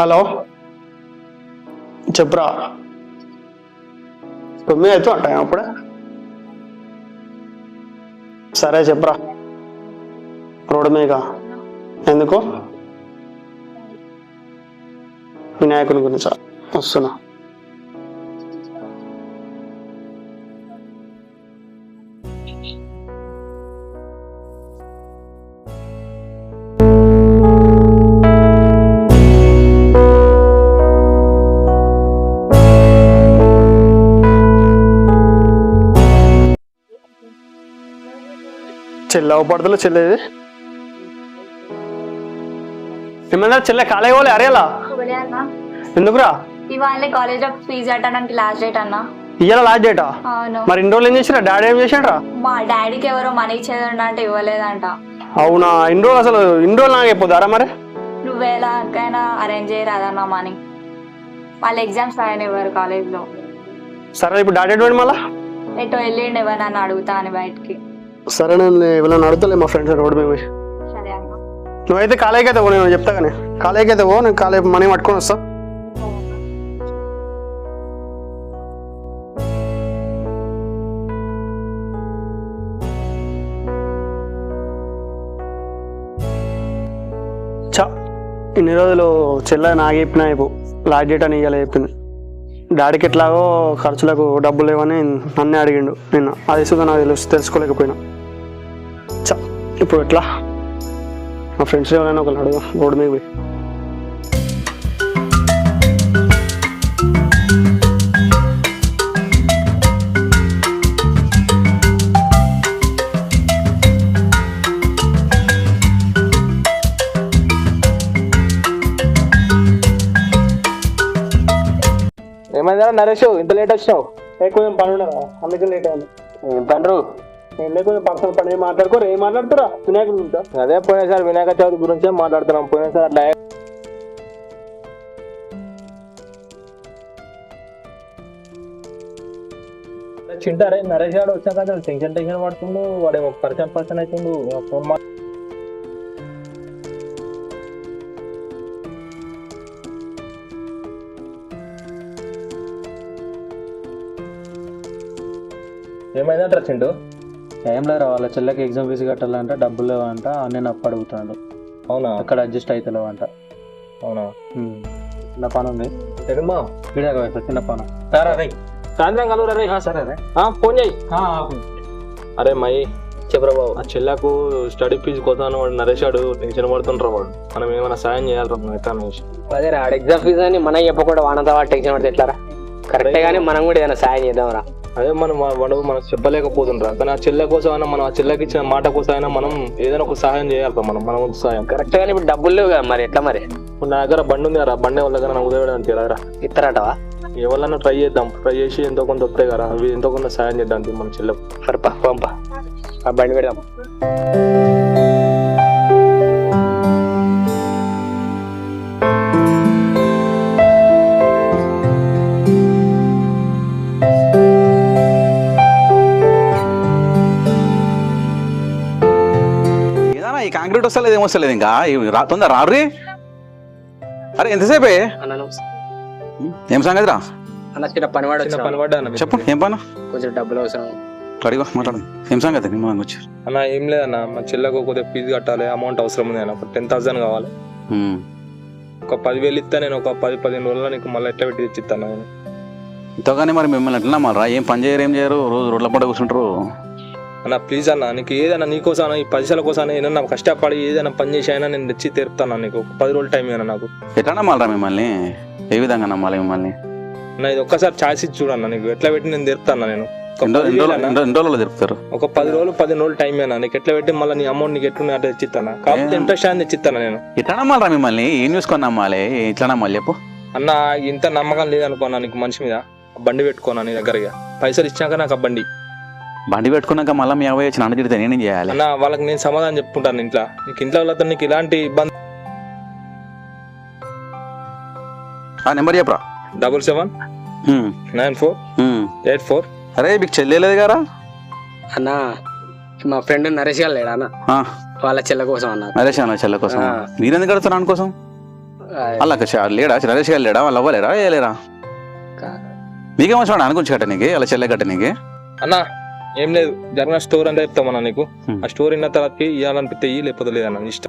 Hello. చెప్పురా. తొమ్మిది అయితే టైం అప్పుడే? సరే చెప్పురా. రోడ్డు మీద ఎందుకు? వినాయకుని గురించి? వస్తున్నా. చెల్లె పడతలో చెల్లేది ఏమన్నా చెల్లె కాలేజ్ పోలే అరేలా? ఎందుకురా? ఇవాళ కాలేజ్లో ఫీజు కట్టడానికి లాస్ట్ డేట్ అన్న. ఇయ్యాల లాస్ట్ డేటా అవును. మరి ఇన్ని రోజులు ఏం చేసిరా డాడీ ఏం చేసాడ్రా? మా డాడీకి ఎవరో మనీ ఇచ్చేదంట అంటే ఇవ్వలేదంట. అవునా? ఇన్ని రోజులు అసలు ఇన్ని రోజులు నాకు అయిపోతారా మరి? నువ్వేలాగైనా అరేంజ్ చేయరాదన్న మనీ వాళ్ళ ఎగ్జామ్స్ రాయనివ్వరు కాలేజ్లో? సరే ఇప్పుడు డాడీ ఎటువంటి మళ్ళా? ఎటో వెళ్ళిండు ఎవరన్నా అడుగుతా అని బయటికి. సరే నేను ఎవరైనా అడుగుతాలే మా ఫ్రెండ్స్ రోడ్డు మీద పోయి. నువ్వైతే కాలేజీకి అయితే పో నేను చెప్తా కానీ. కాలేజీకి అయితే పో నేను కాలేజ్ మనీ పట్టుకొని వస్తా. చా ఇన్ని రోజులు చెల్లె నాకు చెప్పిన అయిపో లాస్ట్ డేట్ అని ఇవ్వాలి చెప్పింది. డాడీకి ఎట్లాగో ఖర్చులకు డబ్బులు లేవని నన్నే అడిగిండు నిన్న. అది నాకు తెలుసు తెలుసుకోలేకపోయినా. చా ఇప్పుడు ఎట్లా? మా ఫ్రెండ్స్ ఎవరైనా ఒకళ్ళు అడుగు రోడ్డు మీద పోయి. ఏమైందా నరేష్? ఇంత లేట్ వచ్చినావు? ఏ కొంచెం పని ఉండదా? అందుకే లేట్ అయింది. ఏం పండ్రు నేను లేకపోతే పర్సనల్ పని ఏం మాట్లాడుకోరు ఏం మాట్లాడుతారా? వినాయకుడు ఉంటా అదే పోయినసారి వినాయక చవితి గురించే మాట్లాడుతున్నాం. పోయినసారి అట్లా చింటారే నరేష్ గారు వచ్చాక టెన్షన్ టెన్షన్ పడుతుండు వాడేమో పరిచయం పర్సన్ అవుతుండు ఫోన్ మా ఏమైందంటారా చింటూ? ఏం లేరు వాళ్ళ చెల్లెకి ఎగ్జామ్ ఫీజు కట్టాలంటే డబ్బులు లేవంట నేను అప్పు అడుగుతాడు అవునా? అక్కడ అడ్జస్ట్ అవుతలేవంట అవునా. చిన్న పని ఉంది. వీడియో వైపు చిన్న పని. సరే రే సాయంత్రం కలుగురా రే సరే ఆ, ఫోన్ చేయి. అరే మై చెప్పరా బాబు. ఆ చెల్లకు స్టడీ ఫీజు కోసం వాడు నరేష్ గాడు టెన్షన్ పడుతుంటారు వాడు. మనం ఏమైనా సాయం చేయాలి ఎట్లా అదే రా ఎగ్జామ్ ఫీజు అని మనం చెప్పకుండా వానంతా వాడు టెన్షన్ పడితే ఎట్లా కరెక్టే కానీ మనం కూడా ఏదైనా సాయం చేద్దాం రా. అదే మనం వాడు మనం చెప్పలేకపోతుండ్రా. కానీ ఆ చెల్లె కోసం అయినా మనం ఆ చెల్లెకి ఇచ్చిన మాట కోసం అయినా మనం ఏదైనా ఒక సహాయం చేయాలి మనం మన వంతు సహాయం. కరెక్ట్ కానీ ఇప్పుడు డబ్బులు లేవు కదా మరి ఎట్లా మరి? ఇప్పుడు నా దగ్గర బండి ఉంది కదా బండి వాళ్ళ దగ్గర నాకు ఉదయం తీరారా ఇస్తారటవా? ఎవరన్నా ట్రై చేద్దాం ట్రై చేసి ఎంతో కొంత వస్తాయి కదా అవి ఎంతో కొంత సాయం చేద్దాం మన చెల్లెకు. సరే పంప. ఆ బండి పెడదాం. వస్తలేదు ఏం వస్తలేదు ఇంకా తొందర రారీ అరే ఎంతసేపే? అన్న ఏం సంగతి రా చెప్పు ఏం పను? కొంచెం డబ్బులు అవసరం. అడిగో మాట్లాడు. ఏం సంగతి? నిమ్మలంగా వచ్చారు. అన్న ఏం లేదన్న. మా చెల్లెకు కొద్దిగా ఫీజు కట్టాలి అమౌంట్ అవసరం ఉంది అన్న. ఒక టెన్ థౌసండ్ కావాలి. ఒక పదివేలు ఇస్తే నేను ఒక పది పదిహేను రోజుల్లో నీకు మళ్ళీ ఎట్లా పెట్టి తెచ్చిస్తాను నేను. ఇంతగానే మరి మిమ్మల్ని ఎట్లా నమ్మాలి రా ఏం పని చేయరు ఏం చేయరు? రోజు రోడ్ల పడ కూర్చుంటారు. అన్న ప్లీజ్ అన్న నీకు ఏదైనా నీకోసం ఈ పైసల కోసం ఏదైనా కష్టపడి ఏదైనా పని చేసి అయినా నేను తెచ్చి తెరుతాను నీకు. పది రోజులు టైం ఇవ్వను నాకు. ఎట్లా నమ్మాలి రా మిమ్మల్ని? ఏ విధంగా నమ్మాలి మిమ్మల్ని? అన్న ఇది ఒక్కసారి ఛాయిస్ ఇచ్చి చూడన్న నీకు. ఎట్లా పెట్టి నేను తెరుతాను నేను? ఒక ఎన్ని రోజులు- తిరుపుతారు ఒక పది రోజులు టైం అయినా నీకు ఎట్లా పెట్టి మళ్ళీ నీ అమౌంట్ నీకు ఎట్లున్నా అట్లా తెచ్చిస్తాను ఏం? ఇంట్రెస్ట్ అని తెచ్చిస్తాను నేను. ఎట్లా నమ్మాలి రా మిమ్మల్ని? ఏం చూసుకొని నమ్మాలి? ఎట్లా నమ్మాలి చెప్పు. అన్న ఇంత నమ్మకం లేదనుకోనా నీకు మనిషి మీద. బండి పెట్టుకోనా నీ దగ్గర ఇక. పైసలు ఇచ్చాక నాకు ఆ బండి. బండి పెట్టుకున్నాక మళ్ళీ మీ అవ్వ వచ్చి నన్ను తిడితే నేనేం చేయాలి? అన్న వాళ్ళకి నేను సమాధానం చెప్పుకుంటాను ఇంట్లో. నీకు ఇంట్లో వాళ్ళతో నీకు ఇలాంటి ఇబ్బంది ఆ నెంబర్ చెప్పరా? Double seven nine four. Eight four అరే మీకు చెల్లెలేదు గారా? అన్న మా ఫ్రెండ్ నరేష్ గారు లేడా అన్న? ఆ, వాళ్ళ చెల్ల కోసం అన్న. నరేష్ అన్న చెల్లె కోసం. మీరెందుకు కడతారు అన్న కోసం? అలా లేడా? నరేష్ గారు లేడా? వాళ్ళు అవ్వలేరా ఏ లేరా? నీకేం అవసరం? అనుకుంటు కట్ట నీకు అలా చెల్లె కట్ట నీకు. అన్న ఏం లేదు జరిగిన స్టోర్ అంతా చెప్తామన్నా నీకు. ఆ స్టోర్ విన్న తర్వాతకి ఇవ్వాలనిపిస్తే ఇయ్యి లేకపోతే లేదన్న నీ ఇష్టం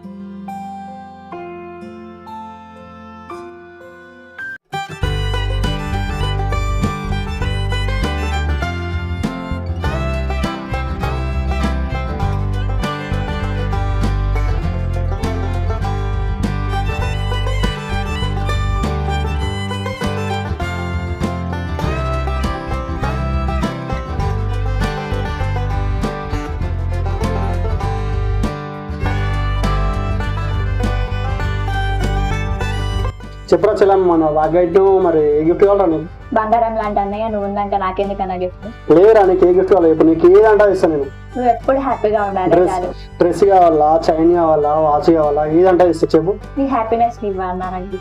చెప్పరా చెల్లం మన వాగైట్ మరి ఏ గిఫ్ట్ కావాలరా నీకు? బంగారం లాంటి అన్నయ్య నువ్వు ఉందంటే నాకెందుకన్నా గిఫ్ట్ లేదురా నీకు ఏ గిఫ్ట్ కావాలి? ఇప్పుడు నీకు ఏదంటా ఇస్తాను నేను. నువ్వు ఎప్పుడు హ్యాపీగా ఉండాలి డ్రెస్ చాలు. డ్రెస్ కావాలా చైన్ కావాలా వాచ్ కావాలా ఏదంటా ఇస్తా చెప్పు. నీ హ్యాపీనెస్ నాకు?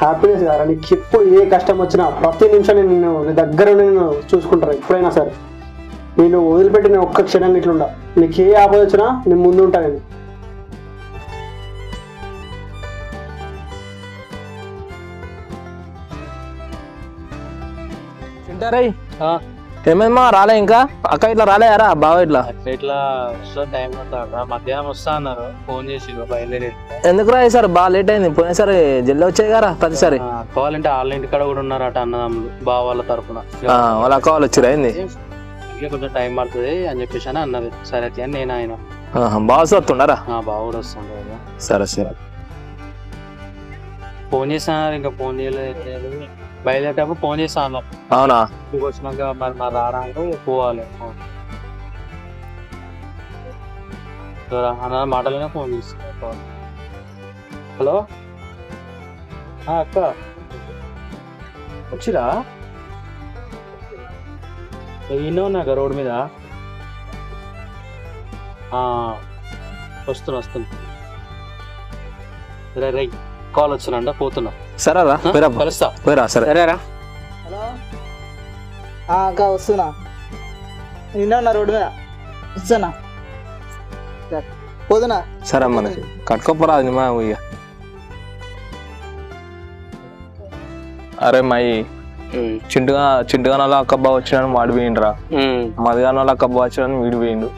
హ్యాపీనెస్ కారా నీకు ఎప్పుడు ఏ కష్టం వచ్చినా ప్రతి నిమిషం నేను నిన్ను నీ దగ్గర ఉండి నేను చూసుకుంటాను ఎప్పుడైనా సరే? నేను వదిలిపెట్టి నేను ఒక్క క్షణం ఇట్లుండా నీకు ఏ ఆపద వచ్చినా నేను ముందు ఉంటా నేను. తింటారా ఏమేమో రాలే ఇంకా? అక్క ఇట్లా రాలేయారా బావ ఇట్లా. ఇట్లా వస్తా టైం పడతాడు మధ్యాహ్నం వస్తా అన్నారు. ఫోన్ చేసి బయలుదేరి. ఎందుకు రా ఈసారి? బాగా లేట్ అయింది. పోయినసారి జల్లి వచ్చాయి కదా ప్రతిసారి. కావాలంటే వాళ్ళ ఇంటి కాడ కూడా ఉన్నారట అన్నదమ్ములు బావ వాళ్ళ తరపున. ఆ, వాళ్ళ అక్క వాళ్ళు వచ్చిరా ఇక కొంచెం టైం పడుతుంది అని చెప్పేసి అని అన్నది సరే అయితే అని నేను ఆయన వస్తున్నారా ఆ, బావ కూడా వస్తుండే. సరే సరే. ఫోన్ చేస్తున్నారు ఇంకా ఫోన్ చేయలేదు. బయలుదేరేటప్పుడు ఫోన్ చేస్తాను అవునా? ఇంటికి వచ్చినాక మరి మరి రావడానికి పోవాలి. సరే, అన్న మాటలనే ఫోన్ చేస్తాను హలో? అక్క. వచ్చిరా? ఈయన ఉన్నాక రోడ్ మీద? ఆ, వస్తున్నా వస్తున్నా. రే రై కాల్ వచ్చినంట పోతున్నా. సరే రా పోయిరా కలుస్తా. పోయిరా సరే. సరేరా హలో? అక్క వస్తున్నా. నిన్న ఉన్నా రోడ్డు మీద. వస్తున్నా. పోతున్నా సరే నిమా ఇక అరే మై చింటుగా చింటుగాన వాళ్ళ అక్క బావ వచ్చినాను వాడు పోయిండ్రా. మదిగాన వాళ్ళ అక్క బావ వచ్చినాను వీడు పోయిండు.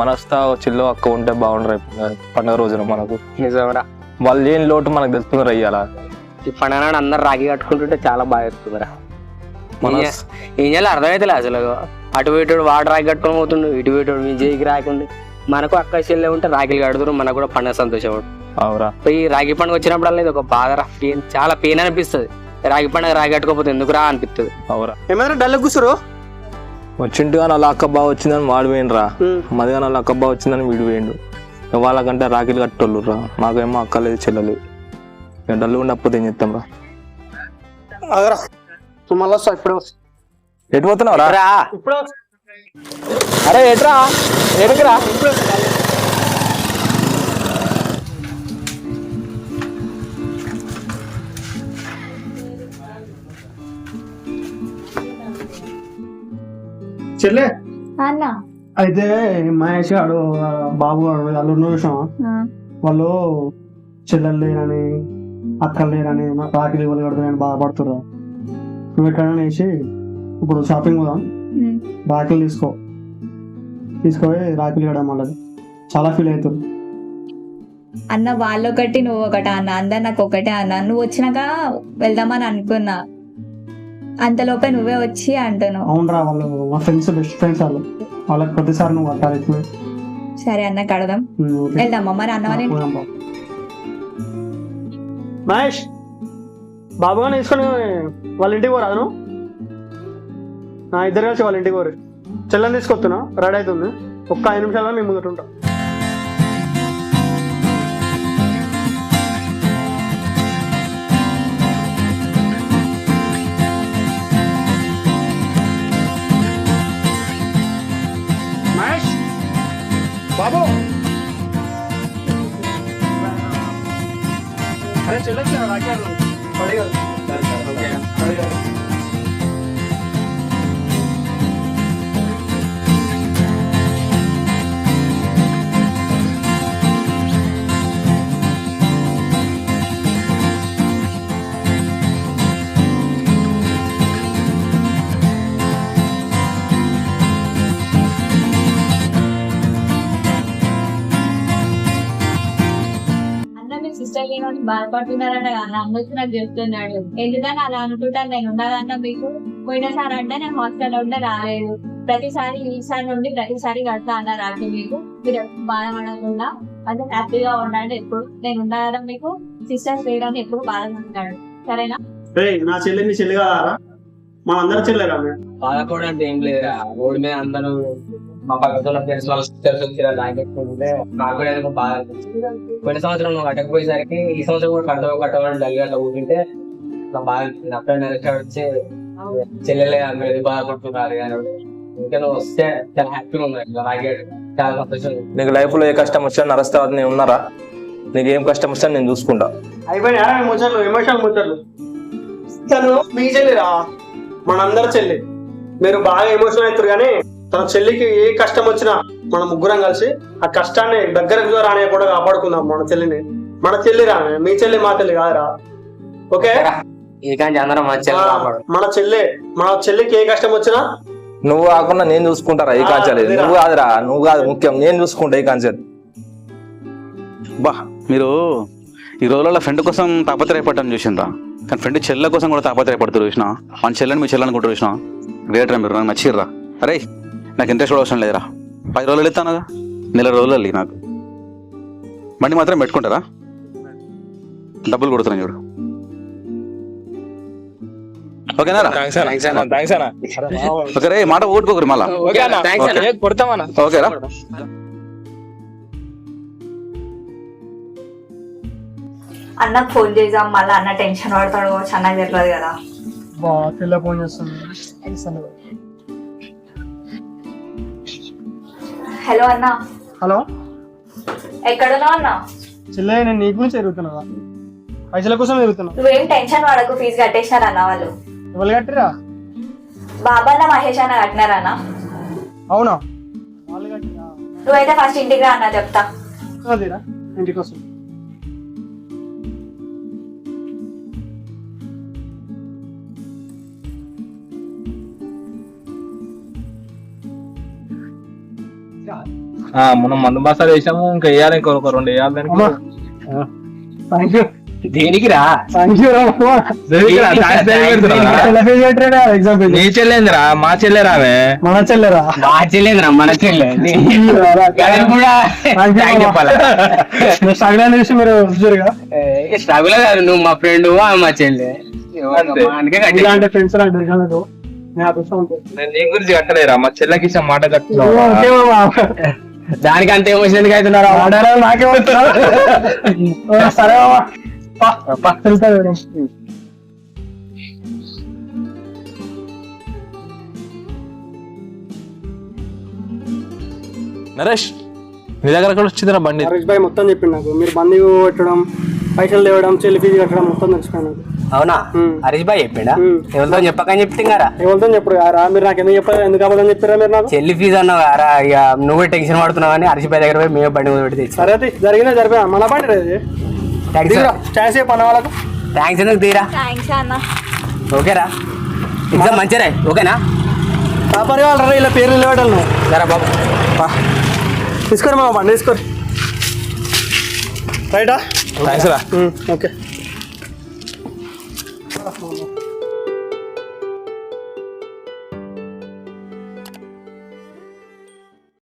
మనస్తా చిల్లో అక్క ఉంటే బాగుండ్రా ఇప్పుడు పండుగ రోజున మనకు. నిజమరా వాళ్ళు ఏం లోటు మనకు తెలుస్తుంది అయ్యాలా ఈ పండుగ అందరు రాగి కట్టుకుంటుంటే చాలా బాగా చెప్తుందిరా. మన ఏం చేయాలి? అర్థమైతే అసలు. అటు పోయేటోడు వాడు రాగి కట్టుకొని పోతుండు ఇటు పోయేటోడు మీ చేయికి రాకుండి. మనకు అక్క చెల్లె ఉంటే రాగిలు కడుతురు మనకు కూడా పండుగ సంతోషం అవురా. ఈ రాగి పండుగ వచ్చినప్పుడల్లా ఇది ఒక బాధ పెయిన్ చాలా పెయిన్ అనిపిస్తుంది. రాగి పండుగ రాగి కట్టుకోకపోతే ఎందుకు రా అనిపిస్తుంది అవురా. ఏమైనా డల్ కూర్చోరు చింటుగాన వాళ్ళ అక్క బావ వచ్చిందని వాడు పోయిండ్రా. మదిగాన వాళ్ళ అక్క బావ వచ్చిందని వీడు పోయిండు. ఇక వాళ్ళకంటే రాఖీలు కట్టోళ్ళు రా మాకేమో అక్క లేదు చెల్లెలేదు డల్లు ఉండకపోతే ఏం చెప్తాం రా మళ్ళీ వస్తా ఇప్పుడే వస్తా ఎటు పోతున్నావు రా అరే ఎట్రా ఎటుకురా చెల్లె? అన్న. అయితే మహేష్ ఆ బాబు గాడు వాళ్ళు ఉన్న విషయం వాళ్ళు చెల్లెలు లేరని అక్కలు లేరని మా రాఖీలు ఇవ్వలు కడతారని బాధపడుతున్నారు నువ్వు ఎక్కడైనా వేసి ఇప్పుడు షాపింగ్ పోదాం. రాఖీలు తీసుకో. తీసుకొని రాఖీలు కడదాం మళ్ళీ చాలా ఫీల్ అవుతుంది. అన్న వాళ్ళొకటి నువ్వు ఒకటి అన్న అందరు నాకు ఒకటే అన్న. నువ్వు వచ్చినాక వెళ్దామని అనుకున్నా. అంతలోపే నువ్వే వచ్చి అంటున్నావు. అవునరా వాళ్ళు మా ఫ్రెండ్స్ బెస్ట్ ఫ్రెండ్స్ వాళ్ళు. వాళ్ళకి ప్రతిసారి నువ్వు. సరే అన్న కడదాం. వెళ్దామా? మరి అన్న మహేష్ బాబు తీసుకొని వాళ్ళ ఇంటికి పోరాదు నా ఇద్దరు కలిసి వాళ్ళ ఇంటికి పోరు. చెల్లెని తీసుకొస్తున్నా రెడీ అవుతుంది. ఒక్క ఐదు నిమిషాల్లో మేము ముందట ఉంటా. మహేష్ బాబు! అరే చెల్లెచ్చు రాకారు అడిగారు అడిగారు బాధపడుతున్నారంట వచ్చి నాకు చెప్తున్నాడు. ఎందుకని అలా అనుకుంటాను నేను ఉండదన్న మీకు పోయినసారి అంటే నేను హాస్టల్లో ఉంటే రాలేదు. ప్రతిసారి ఈసారి నుండి ప్రతిసారి కడతా అన్న రాత్రి మీకు. మీరు ఎప్పుడు బాధపడకుండా అంటే హ్యాపీగా ఉండండి ఎప్పుడు. నేను ఉండగా మీకు సిస్టర్స్ వేయడానికి ఎప్పుడు బాధపడతాడు. సరేనా? ఏయ్, నా చెల్లి నీ చెల్లి కాదా మన అందరి చెల్లె కదా బాధపడడం అంటే ఏం లేదురా. రోడ్డు మీద అందరూ మా పక్కన ఫ్రెండ్స్ వాళ్ళ సిస్టర్స్ వచ్చి నాకు కూడా ఎందుకో బాధ అనిపించింది. పోయిన సంవత్సరం నువ్వు కట్టకపోయేసరికి ఈ సంవత్సరం కూడా కట్టవు కట్టమని డల్గా అట్లా ఊరుకుంటే నాకు బాధ అనిపించింది. అప్పుడే నెలకి వచ్చి చెల్లెలే మీరు బాధపడుతున్నారు కానీ ఇంకా నువ్వు వస్తే చాలా హ్యాపీగా ఇట్లా లాగాడు చాలా సంతోషం. నీకు లైఫ్లో ఏ కష్టం వచ్చినా నరస్తే నేను ఉన్నారా? నీకు ఏం కష్టం వచ్చినా నేను చూసుకుంటా. అయిపోయినా ముచ్చట్లు ఎమోషనల్ ముచ్చట్లు? తను మీ చెల్లిరా? మనందరి చెల్లి. మీరు బాగా ఎమోషనల్ అవుతారు కానీ తన చెల్లికి ఏ కష్టం వచ్చినా మన ముగ్గురం కలిసి ఆ కష్టాన్ని దగ్గరకు రానియకుండా కాపాడుకుందాం మన చెల్లిని. మన చెల్లి రా మీ చెల్లి మా చెల్లి కాదురా. ఓకే? మన చెల్లి మన చెల్లికి ఏ కష్టం వచ్చినా నువ్వు కాకుండా నేను చూసుకుంటారా ఈ కాంచాలి. నువ్వు కాదురా నువ్వు కాదు ముఖ్యం. నేను చూసుకుంటా ఈ కాంచాలి. బా మీరు ఈ రోజులలో ఫ్రెండ్ కోసం తాపత్రయపడటం చూసిండ్రా. కానీ ఫ్రెండ్ చెల్లె కోసం కూడా తాపత్రయపడుతూ చూసిన? మన చెల్లెని మీ చెల్లెని కూడా చూసిన? గ్రేట్ రా మీరు నాకు నచ్చిర్రా? అరే నాకు ఇంట్రెస్ట్ కూడా అవసరం లేదురా. పది రోజులు ఇస్తానుగా నెల రోజులు వెళ్ళి నాకు. బండి మాత్రం పెట్టుకుంటారా? డబ్బులు కొడుతున్నాను చూడు. అన్న ఓకే రే మాట ఓటుకోకరు మళ్ళా. ఓకేరా అన్నకు ఫోన్ చేద్దాం మళ్ళీ అన్న టెన్షన్ పడతాడు అన్నకు తెలియదు కదా. ఫోన్ చేస్తుంది. హలో అన్న. హలో. ఎక్కడున్నావు అన్న? చెల్లె నేను నీకు నుంచి ఎరుగుతున్నా పైసల కోసం ఎరుగుతున్నా నువ్వేం టెన్షన్ పడకు ఫీజు కట్టేసినారు అన్న వాళ్ళు. ఎవరు కట్టిరా? బాబా అన్న మహేష్ అన్న కట్టినారన్న అవునా? వాళ్ళు కట్టిరా? నువ్వైతే ఫస్ట్ ఇంటికి రా అన్న చెప్తా. అదేరా ఇంటికి వస్తుంది మనం మందు బస్తాలు వేసాము ఇంకా వేయాలి ఇంకో ఒక రెండు వేయాలి దానికి. దేనికి రా? నీ చెల్లెందిరా మా చెల్లె రావే మన చెల్లెరా మా చెల్లేదురా మన చెల్లె. స్ట్రగుల్ చూసి మీరు చూరుగా స్ట్రగుల్ కాదు నువ్వు మా ఫ్రెండ్ మా చెల్లె. ఇలాంటి ఫ్రెండ్స్ అంటే నేను నీ గురించి కట్టలేరా మా చెల్లెకి ఇచ్చిన మాట మామ. దానికి అంత ఎమోషన్ ఎందుకు అవుతున్నారా ఆడారా నాకే వస్తున్నా సరే నేను. నరేష్ నీ దగ్గర ఎక్కడ వచ్చిందిరా బండి? నరేష్ భాయ్ మొత్తం చెప్పిండు నాకు. మీరు బండి పెట్టడం పైసలు తేవడం చెల్లి ఫీజు కట్టడం మొత్తం తెలిసిపోయాను నాకు. అవునా. హరీష్ భాయ్ చెప్పిండా. ఎవరితో చెప్పకని చెప్తున్నారా ఎవరితో చెప్పరు రా మీరు నాకు ఎందుకు చెప్పారు ఎందుకు అవ్వదని చెప్పారా మీరు నాకు? చెల్లి ఫీజు అన్నావు రా ఇక నువ్వు టెన్షన్ పడుతున్నావు అని హరీష్ భాయ్ దగ్గర పోయి మేము బండి మీద పెట్టి తెచ్చి. సరే అయితే జరిగినా జరిపోయా? మన బండి రేది చెప్పు అన్న వాళ్ళకు. థ్యాంక్స్ ఎందుకు తీరా? థ్యాంక్స్ అన్న. ఓకేరా. ఎగ్జామ్ మంచిగా ఓకేనా? వ్యాపారి వాళ్ళు ఇలా పేర్లు నిలబెట్టాలి నువ్వు. సరే బాబు. తీసుకోరు మా బండి తీసుకోరు రైటా? థ్యాంక్స్ రా. ఓకే.